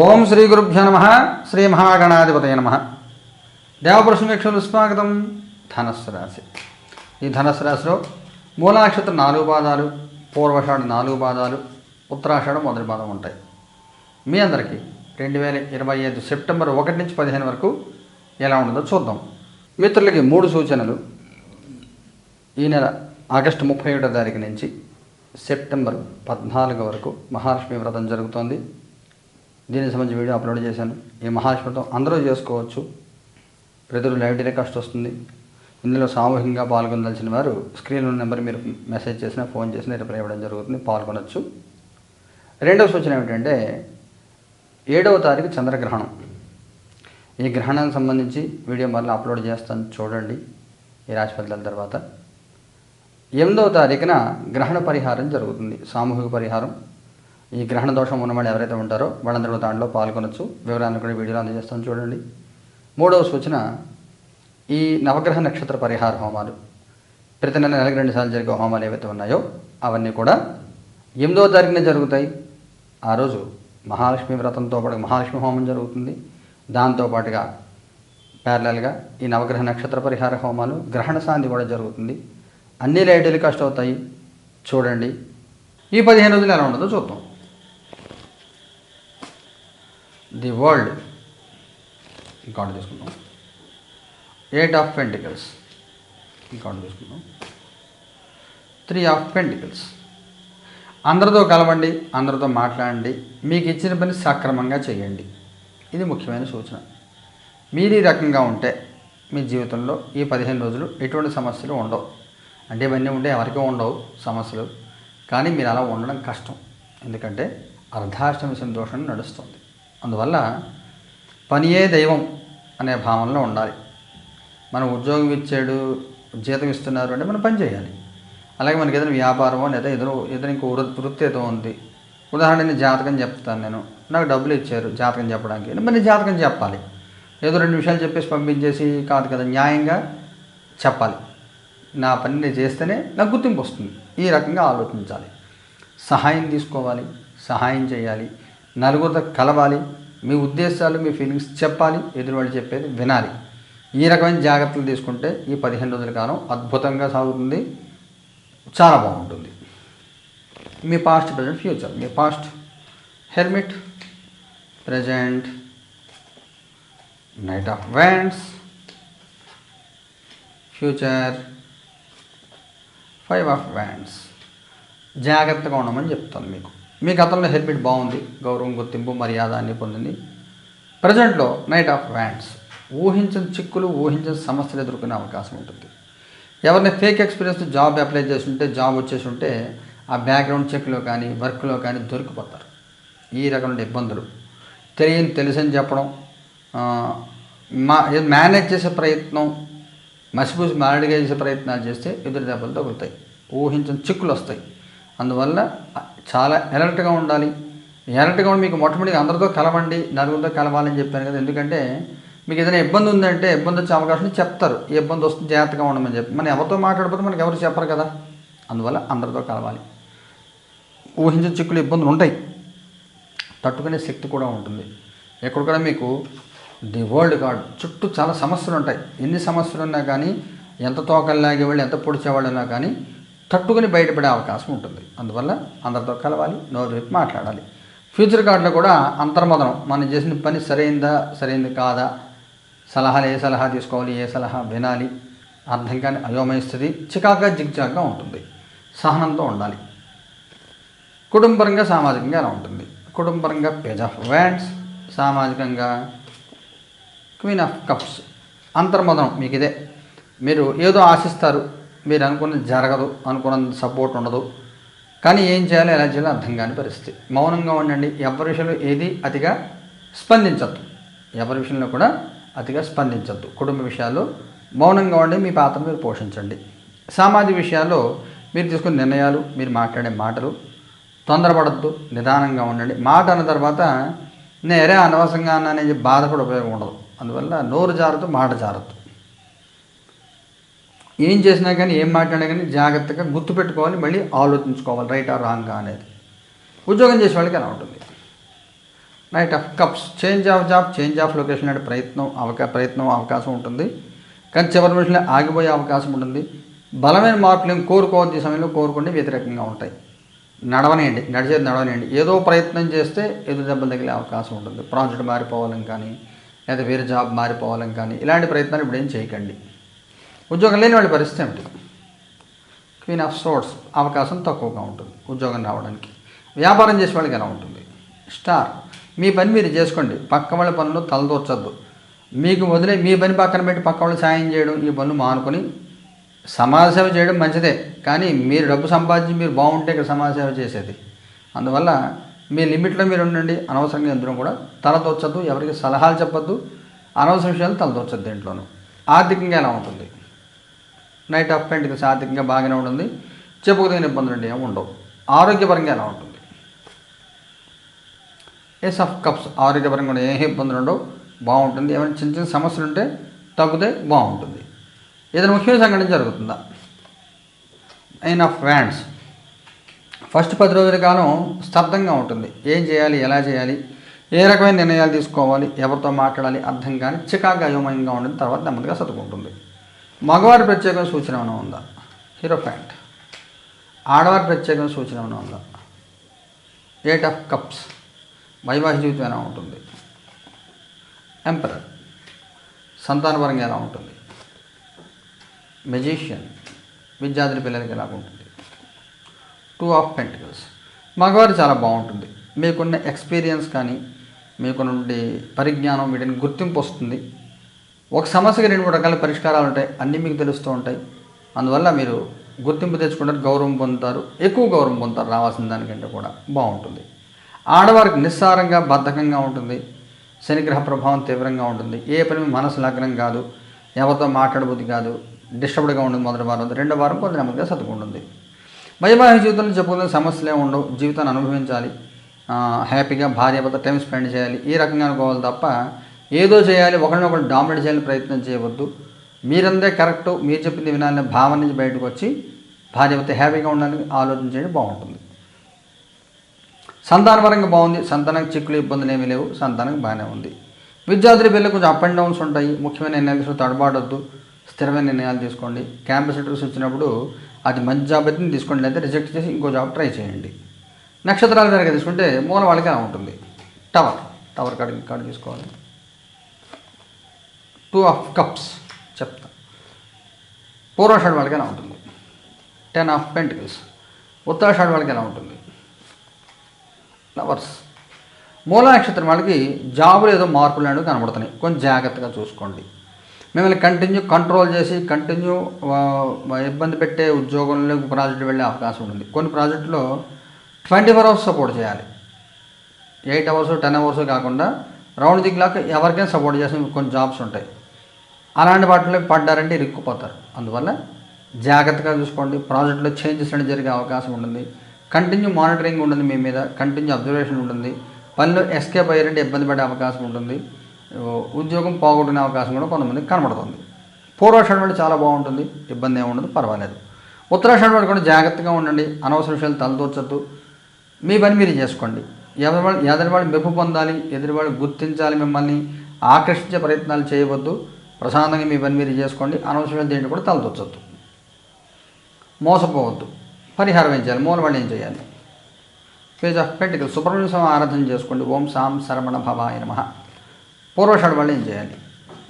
ఓం శ్రీ గురుభ్య నమ. శ్రీ మహాగణాధిపతయ నమ. దేవపురుషమీక్షలు స్వాగతం. ధనస్సు రాశి. ఈ ధనస్సు రాశిలో మూలాక్షత్ర నాలుగు పాదాలు పూర్వషాఢ నాలుగు పాదాలు ఉత్తరాషాఢ మొదటి పాదం ఉంటాయి. మీ అందరికీ రెండు వేల ఇరవై ఐదు సెప్టెంబర్ ఒకటి నుంచి పదిహేను వరకు ఎలా ఉంటుందో చూద్దాం. మిత్రులకి మూడు సూచనలు. ఈ నెల ఆగస్టు ముప్పై ఒకటో తారీఖు నుంచి సెప్టెంబర్ పద్నాలుగు వరకు మహాలక్ష్మి వ్రతం జరుగుతోంది. దీనికి సంబంధించి వీడియో అప్లోడ్ చేశాను. ఈ మహాశ్వతం అందరూ చేసుకోవచ్చు. ప్రజలు లైవ్ టెలికాస్ట్ వస్తుంది. ఇందులో సామూహికంగా పాల్గొనదలిచిన వారు స్క్రీన్లో నెంబర్ మీరు మెసేజ్ చేసినా ఫోన్ చేసినా రిప్లై ఇవ్వడం జరుగుతుంది. పాల్గొనవచ్చు రెండవ సూచన ఏమిటంటే ఏడవ తారీఖు చంద్రగ్రహణం. ఈ గ్రహణానికి సంబంధించి వీడియో మళ్ళీ అప్లోడ్ చేస్తాను చూడండి ఈ రాశి ఫలితాల తర్వాత. ఎనిమిదవ తారీఖున గ్రహణ పరిహారం జరుగుతుంది. సామూహిక పరిహారం. ఈ గ్రహణ దోషం ఉన్నవాళ్ళు ఎవరైతే ఉంటారో వాళ్ళందరూ దాంట్లో పాల్గొనొచ్చు. వివరాలను కూడా వీడియోలో అందజేస్తాను చూడండి. మూడవ సూచన ఈ నవగ్రహ నక్షత్ర పరిహార హోమాలు. ప్రతి నెల నెలకు రెండు సార్లు జరిగే హోమాలు ఏవైతే ఉన్నాయో అవన్నీ కూడా ఎనిమిదవ తారీఖున జరుగుతాయి. ఆ రోజు మహాలక్ష్మి వ్రతంతో పాటు మహాలక్ష్మి హోమం జరుగుతుంది. దాంతోపాటుగా ప్యారలల్గా ఈ నవగ్రహ నక్షత్ర పరిహార హోమాలు గ్రహణ శాంతి కూడా జరుగుతుంది. అన్ని లైట్ టెలికాస్ట్ అవుతాయి. చూడండి. ఈ పదిహేను రోజులు ఎలా ఉండదో చూద్దాం. ది వరల్డ్ రికార్డు చేసుకుందాం. ఎయిట్ ఆఫ్ పెంటికల్స్ రికార్డు చేసుకుందాం. Three of pentacles. అందరితో కలవండి అందరితో మాట్లాడండి మీకు ఇచ్చిన పని సక్రమంగా చేయండి. ఇది ముఖ్యమైన సూచన. మీరు ఈ రకంగా ఉంటే మీ జీవితంలో ఈ పదిహేను రోజులు ఎటువంటి సమస్యలు ఉండవు. అంటే ఇవన్నీ ఉంటే ఎవరికీ ఉండవు సమస్యలు. కానీ మీరు అలా ఉండడం కష్టం. ఎందుకంటే అర్ధాష్టమి సంతోషం నడుస్తుంది. అందువల్ల పనియే దైవం అనే భావనలో ఉండాలి. మనం ఉద్యోగం ఇచ్చాడు జీతం ఇస్తున్నారు అంటే మనం పని చేయాలి. అలాగే మనకి ఏదైనా వ్యాపారమో లేదా ఏదో ఏదైనా ఇంకో వృత్తి ఏదో ఉంది. ఉదాహరణ నేను జాతకం చెప్తాను నేను. నాకు డబ్బులు ఇచ్చారు జాతకం చెప్పడానికి. మరి జాతకం చెప్పాలి. ఏదో రెండు నిమిషాలు చెప్పేసి పంపించేసి కాదు కదా న్యాయంగా చెప్పాలి. నా పని నేను చేస్తేనే నాకు గుర్తింపు వస్తుంది. ఈ రకంగా ఆలోచించాలి. సహాయం తీసుకోవాలి. సహాయం చేయాలి. నలుగురితో కలవాలి. మీ ఉద్దేశాలు మీ ఫీలింగ్స్ చెప్పాలి. ఎదురువాళ్ళు చెప్పేది వినాలి. ఈ రకమైన జాగ్రత్తలు తీసుకుంటే ఈ పదిహేను రోజుల కాలం అద్భుతంగా సాగుతుంది. చాలా బాగుంటుంది. మీ past present future me past hermit present knight of wands future five of wands జాగ్రత్తగా ఉండమని చెప్తాను మీకు. మీ గతంలో హెల్మెట్ బాగుంది గౌరవం గుర్తింపు మర్యాద అన్ని పొందింది ప్రజెంట్లో నైట్ ఆఫ్ వ్యాండ్స్ ఊహించని చిక్కులు ఊహించని సమస్యలు ఎదుర్కొనే అవకాశం ఉంటుంది. ఎవరిని ఫేక్ ఎక్స్పీరియన్స్ జాబ్ అప్లై చేసి ఉంటే జాబ్ వచ్చేసి ఉంటే ఆ బ్యాక్గ్రౌండ్ చెక్లో కానీ వర్క్లో కానీ దొరికిపోతారు. ఈ రకమైన ఇబ్బందులు. తెలియని తెలుసని చెప్పడం మా మేనేజ్ చేసే ప్రయత్నం మసిపూసి మారడిగా చేసే ప్రయత్నాలు చేస్తే ఎదురు దెబ్బలు తగులుతాయి ఊహించని చిక్కులు వస్తాయి. అందువల్ల చాలా అలర్ట్గా ఉండాలి. అలర్ట్గా ఉండి మీకు మొట్టమొదటిగా అందరితో కలవండి నలుగురితో కలవాలని చెప్పాను కదా. ఎందుకంటే మీకు ఏదైనా ఇబ్బంది ఉందంటే ఇబ్బంది వచ్చే అవకాశం చెప్తారు. ఈ ఇబ్బంది వస్తుంది జాగ్రత్తగా ఉండమని చెప్పి. మనం ఎవరితో మాట్లాడిపోతే మనకి ఎవరు చెప్పరు కదా. అందువల్ల అందరితో కలవాలి. ఊహించిన చిక్కులు ఇబ్బందులు ఉంటాయి. తట్టుకునే శక్తి కూడా ఉంటుంది. ఎక్కడ కూడా మీకు ది వరల్డ్ కార్డ్ చుట్టూ చాలా సమస్యలు ఉంటాయి. ఎన్ని సమస్యలు ఉన్నా కానీ ఎంత తోకలు లాగేవాళ్ళు ఎంత పొడిచేవాళ్ళు అయినా కానీ తట్టుకుని బయటపడే అవకాశం ఉంటుంది. అందువల్ల అందరితో కలవాలి నోరు రేపు మాట్లాడాలి. ఫ్యూచర్ కార్డులో కూడా అంతర్మదనం. మనం చేసిన పని సరైందా సరైంది కాదా? సలహాలు ఏ సలహా తీసుకోవాలి ఏ సలహా వినాలి? అర్థం కాని అయోమయ స్థితి చికాగా జిగ్జాగ్గా ఉంటుంది. సహనంతో ఉండాలి. కుటుంబరంగా సామాజికంగా ఎలా ఉంటుంది? కుటుంబరంగా పేజ్ ఆఫ్ వ్యాండ్స్ సామాజికంగా క్వీన్ ఆఫ్ కప్స్. అంతర్మదనం మీకు ఇదే మీరు ఏదో ఆశిస్తారు మీరు అనుకున్నది జరగదు అనుకున్నంత సపోర్ట్ ఉండదు. కానీ ఏం చేయాలో ఎలా చేయాలో అర్థం కాని పరిస్థితి. మౌనంగా ఉండండి. ఎవరి విషయంలో ఏది అతిగా స్పందించద్దు. ఎవరి విషయంలో కూడా అతిగా స్పందించద్దు. కుటుంబ విషయాల్లో మౌనంగా ఉండి మీ పాత్ర మీరు పోషించండి. సామాజిక విషయాల్లో మీరు తీసుకున్న నిర్ణయాలు మీరు మాట్లాడే మాటలు తొందరపడద్దు నిదానంగా ఉండండి. మాట అన్న తర్వాత నేరే అనవసరంగా అన్నానని అనేది బాధపడే ఉపయోగం ఉండదు. అందువల్ల నోరు జారద్దు మాట జారద్దు. ఏం చేసినా కానీ ఏం మాట్లాడినా కానీ జాగ్రత్తగా గుర్తుపెట్టుకోవాలి మళ్ళీ ఆలోచించుకోవాలి రైట్ ఆర్ రాంగ్ అనేది. ఉద్యోగం చేసే వాళ్ళకి అలా ఉంటుంది. Knight of cups change of job change of location అంటే ప్రయత్నం అవకా ప్రయత్నం అవకాశం ఉంటుంది. కానీ చివరి మనుషులు ఆగిపోయే అవకాశం ఉంటుంది. బలమైన మార్పులు ఏం కోరుకోవద్దు సమయంలో కోరుకుంటే వ్యతిరేకంగా ఉంటాయి. నడవనేయండి నడిచేది నడవనేయండి. ఏదో ప్రయత్నం చేస్తే ఎదురు దెబ్బలు తగిలే అవకాశం ఉంటుంది. ప్రాజెక్ట్ మారిపోవాలని కానీ లేదా వేరే జాబ్ మారిపోవాలని కానీ ఇలాంటి ప్రయత్నాలు ఇప్పుడు ఏం చేయకండి. ఉద్యోగం లేని వాళ్ళ పరిస్థితి ఏమిటి? క్వీన్ ఆఫ్ సోర్స్ అవకాశం తక్కువగా ఉంటుంది ఉద్యోగం రావడానికి. వ్యాపారం చేసే వాళ్ళకి ఎలా ఉంటుంది? స్టార్ మీ పని మీరు చేసుకోండి పక్క వాళ్ళ పనులు తలదూర్చద్దు. మీకు వదిలే మీ పని పక్కన పెట్టి పక్క వాళ్ళు సాయం చేయడం ఈ పనులు మానుకొని సమాజ సేవ చేయడం మంచిదే కానీ మీరు డబ్బు సంపాదించి మీరు బాగుంటే ఇక్కడ సమాజ సేవ చేసేది. అందువల్ల మీ లిమిట్లో మీరు ఉండండి అనవసరంగా ఎందులో కూడా తలదూర్చొద్దు ఎవరికి సలహాలు చెప్పొద్దు అనవసర విషయాలు తలదొచ్చద్దు దీంట్లోనూ ఆర్థికంగా ఎలా ఉంటుంది? నైట్ అప్ అండ్ సాత్వికంగా బాగానే ఉంటుంది. చెప్పుకోదగిన ఇబ్బందులు అంటే ఏమి ఉండవు. ఆరోగ్యపరంగా ఎలా ఉంటుంది? ఎస్ ఆఫ్ కప్స్ ఆరోగ్యపరంగా కూడా ఏ ఇబ్బందులు ఉండవు. బాగుంటుంది. ఏమైనా చిన్న చిన్న సమస్యలు ఉంటే తగ్గితే బాగుంటుంది. ఏదైనా ముఖ్యమైన సంఘటన జరుగుతుందా? నైన్ ఆఫ్ వ్యాండ్స్ ఫస్ట్ పది రోజుల కాలం స్తబ్దంగా ఉంటుంది. ఏం చేయాలి? ఎలా చేయాలి? ఏ రకమైన నిర్ణయాలు తీసుకోవాలి? ఎవరితో మాట్లాడాలి? అర్థం కానీ చికాగా అయోమయంగా ఉంటుంది. తర్వాత నెమ్మదిగా సర్దుకుంటుంది. మగవారి ప్రత్యేకమైన సూచన ఏమైనా ఉందా? హీరో ప్యాంట్ ఆడవారి ప్రత్యేకమైన సూచన ఏమైనా ఉందా? ఎయిట్ ఆఫ్ కప్స్ వైవాహిక జీవితం ఎలా ఉంటుంది? ఎంపరర్ సంతానపరంగా ఎలా ఉంటుంది? మెజీషియన్ విద్యార్థుల పిల్లలకి ఎలా ఉంటుంది? టూ ఆఫ్ పెంటికల్స్ మగవారు చాలా బాగుంటుంది. మీకున్న ఎక్స్పీరియన్స్ కానీ మీకున్న పరిజ్ఞానం వీటిని గుర్తింపు వస్తుంది. ఒక సమస్యకి రెండు మూడు రకాల పరిష్కారాలు ఉంటాయి. అన్నీ మీకు తెలుస్తూ ఉంటాయి. అందువల్ల మీరు గుర్తింపు తెచ్చుకుంటారు గౌరవం పొందుతారు. ఎక్కువ గౌరవం పొందుతారు రావాల్సిన దానికంటే కూడా. బాగుంటుంది. ఆడవారికి నిస్సారంగా బద్ధకంగా ఉంటుంది. శనిగ్రహ ప్రభావం తీవ్రంగా ఉంటుంది. ఏ పని మనసు లగ్నం కాదు. ఎవరితో మాట్లాడబుద్ధి కాదు. డిస్టర్బ్డ్గా ఉంటుంది మొదటి వారం రెండో వారం కొంత నెమ్మదిగా సర్దుకుంటుంది. వైవాహిక జీవితంలో చెప్పుకునే సమస్యలు ఏమి ఉండవు. జీవితాన్ని అనుభవించాలి. హ్యాపీగా హ్యాపీగా భార్యభర్త టైం స్పెండ్ చేయాలి. ఈ రకంగా అనుకోవాలి తప్ప ఏదో చేయాలి ఒకరినొకరు డామినేట్ చేయాలని ప్రయత్నం చేయవద్దు. మీరందే కరెక్ట్ మీరు చెప్పింది వినాలనే భావన నుంచి బయటకు వచ్చి భార్యభర్త హ్యాపీగా ఉండాలని ఆలోచించండి బాగుంటుంది. సంతానపరంగా బాగుంది సంతానానికి చిక్కులు ఇబ్బందులు ఏమీ లేవు సంతానం బాగానే ఉంది. విద్యార్థుల పిల్లలు కొంచెం అప్ అండ్ డౌన్స్ ఉంటాయి ముఖ్యమైన నిర్ణయాలు తీసుకుని తడబాడొద్దు స్థిరమైన నిర్ణయాలు తీసుకోండి. క్యాంపస్ ఇంటర్వ్యూస్ వచ్చినప్పుడు అది మంచి జాబ్ అయితే తీసుకోండి లేదా రిజెక్ట్ చేసి ఇంకో జాబ్ ట్రై చేయండి. నక్షత్రాల కనుక తీసుకుంటే మూల వాళ్ళకి ఉంటుంది. టవర్ టవర్ కార్డు కార్డు తీసుకోవాలి. టూ ఆఫ్ కప్స్ చెప్తా. పూర్వాషాఢ వాళ్ళకి ఎలా ఉంటుంది? Ten of pentacles. ఉత్తరాషాఢ వాళ్ళకి ఎలా ఉంటుంది? లవర్స్. మూల నక్షత్రం వాళ్ళకి జాబులు ఏదో మార్పులు అనేవి కనబడుతున్నాయి. కొంచెం జాగ్రత్తగా చూసుకోండి. మిమ్మల్ని కంటిన్యూ కంట్రోల్ చేసి కంటిన్యూ ఇబ్బంది పెట్టే ఉద్యోగంలో ప్రాజెక్ట్ వెళ్ళే అవకాశం ఉంటుంది. కొన్ని ప్రాజెక్టులో ట్వంటీ ఫోర్ అవర్స్ సపోర్ట్ చేయాలి. ఎయిట్ అవర్స్ టెన్ అవర్స్ కాకుండా రౌండ్ ది క్లాక్ ఎవరికైనా సపోర్ట్ చేసిన కొన్ని జాబ్స్ ఉంటాయి. అలాంటి వాటిలో పడ్డారంటే ఇరుక్కుపోతారు. అందువల్ల జాగ్రత్తగా చూసుకోండి. ప్రాజెక్టులో చేంజెస్ అనేది జరిగే అవకాశం ఉంటుంది. కంటిన్యూ మానిటరింగ్ ఉంటుంది మీ మీద కంటిన్యూ అబ్జర్వేషన్ ఉంటుంది. పనిలో ఎస్కేప్ అయ్యారంటే ఇబ్బంది పడే అవకాశం ఉంటుంది. ఉద్యోగం పోగొట్టుకునే అవకాశం కూడా కొంతమందికి కనబడుతుంది. పూర్వాషాఢ వాడు చాలా బాగుంటుంది. ఇబ్బంది ఏముండదు పర్వాలేదు. ఉత్తరాషాఢ వాడు కూడా జాగ్రత్తగా ఉండండి. అనవసర విషయాలు తలదూర్చద్దు. మీ పని మీరు చేసుకోండి. ఎవరి వాళ్ళు ఎదుటి వాళ్ళు మెప్పు పొందాలి ఎదుటి వాళ్ళు గుర్తించాలి మిమ్మల్ని ఆకర్షించే ప్రయత్నాలు చేయవద్దు. ప్రశాంతంగా మీ పని మీరు చేసుకోండి. అనవసరమైన దేంట్లో కూడా తలదొచ్చొద్దు. మోసపోవద్దు. పరిహారం ఏం చేయాలి? మూల ఏం చేయాలి? Page of pentacle Subrahmanya Swamy ఆరాధన చేసుకోండి. ఓం సాం శరవణ భవాయ నమ. పూర్వషాడు వాళ్ళు ఏం చేయాలి?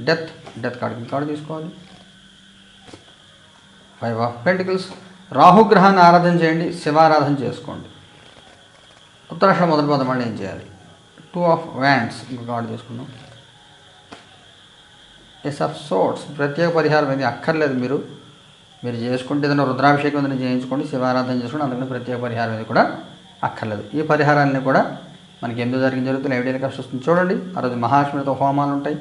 డెత్. డెత్ కార్డు కార్డు తీసుకోవాలి. ఫైవ్ ఆఫ్ పెంటికల్స్ రాహుగ్రహాన్ని ఆరాధన చేయండి. శివారాధన చేసుకోండి. ఉత్తరాషాఢ మొదటి పదం వాళ్ళు ఏం చేయాలి? Two of wands. ఇంకొక కార్డు తీసుకున్నాం ఏ ఆఫ్ సోర్ట్స్ ప్రత్యేక పరిహారం ఏది అక్కర్లేదు మీరు. మీరు చేసుకుంటే ఏదైనా రుద్రాభిషేకం ఏదైనా చేయించుకోండి శివారాధన చేసుకోండి అందుకని ప్రత్యేక పరిహారం అనేది కూడా అక్కర్లేదు. ఈ పరిహారాన్ని కూడా మనకి ఎందుకు జరిగిన జరుగుతుంది? ఎవడైనా కష్టం వస్తుంది. చూడండి. ఆ రోజు మహాలక్ష్మితో హోమాలు ఉంటాయి.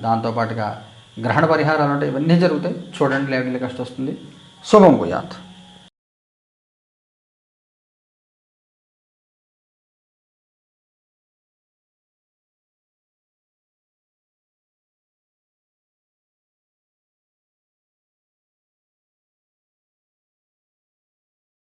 దాంతోపాటుగా గ్రహణ పరిహారాలు ఉంటాయి. ఇవన్నీ జరుగుతాయి. చూడండి లేవడీల కష్టం వస్తుంది. శుభం భూయాత్.